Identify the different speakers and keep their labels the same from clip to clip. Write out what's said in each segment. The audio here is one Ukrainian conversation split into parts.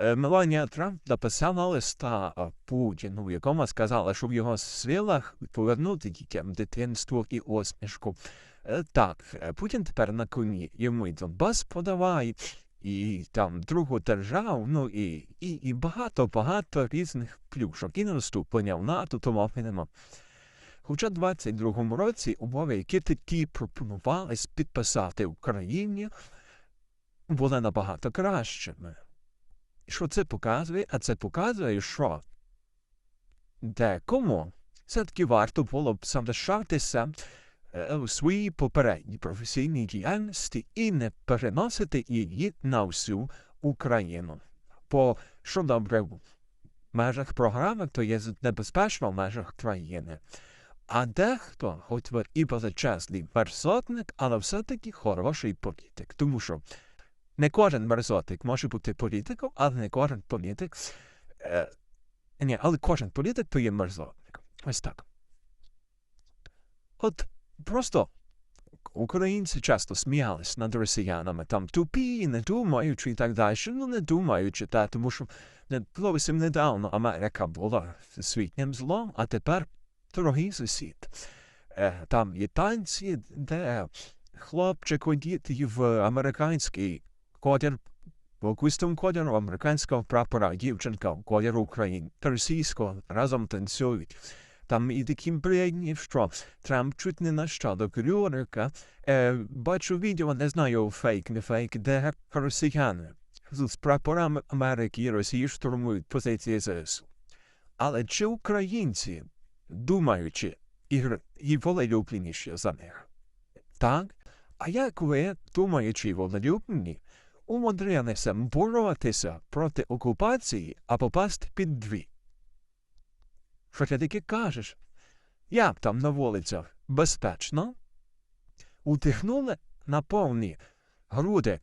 Speaker 1: Е, Меланія Трамп написала листа Путіну, в якому сказала, що в його силах повернути дітям дитинство і осмішку. Е, Так, е, Путін тепер на коні, і Донбас подавай, і там другу державу, ну і, і, і багато-багато різних плюшок. І не наступлення в НАТО, то мов і нема. Хоча в 22-му році умови, які тоді пропонувались підписати Україні, були набагато кращими. Що це показує? А це показує, що декому все-таки варто було б залишатися е, у своїй попередній професійній діяльності і не переносити її на всю Україну. Бо що добре в межах програми, то є небезпечно в межах країни. А дехто, хоч і величезний мерзотник, але все-таки хороший політик. Тому що не кожен мерзотник може бути політиком, але не кожен політик. Е, ні, але кожен політик то є мерзотник. Ось так. От просто українці часто сміялись над росіянами, там тупі, не думаючи і так далі. Ну, не думаючи, та, тому що не, зовсім недавно Америка була світнім злом, а тепер дорогий сусід. Е, там є танці, де хлопчик одітий в американський колір, в кольору американського прапора, дівчинка в кольору України російського разом танцюють. Там і такі приємні, що Трамп чуть не нащадок Рюрика. Е, бачу відео, не знаю, фейк, не фейк, де росіяни з прапорами Америки і Росії штурмують позиції ЗСУ. Але чи українці, думаючи, і, і волелюбленіші за них? Так? А як ви, думаючи волелюблені, умудрилися боротися проти окупації, а попасти під дві? Що ти таки кажеш? Як там на вулицях? Безпечно? Утихнули на повні груди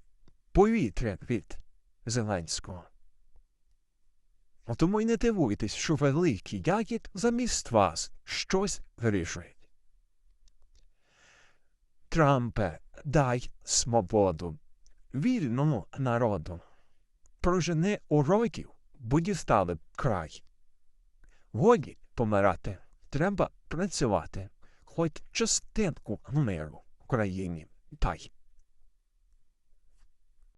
Speaker 1: повітря від Зеленського. А тому й не дивуйтесь, що великий ягід замість вас щось вирішують. Трампе, дай свободу вільному народу. Прожени уроків, бо дістали край. Годі помирати, треба працювати, хоч частинку миру в країні дай.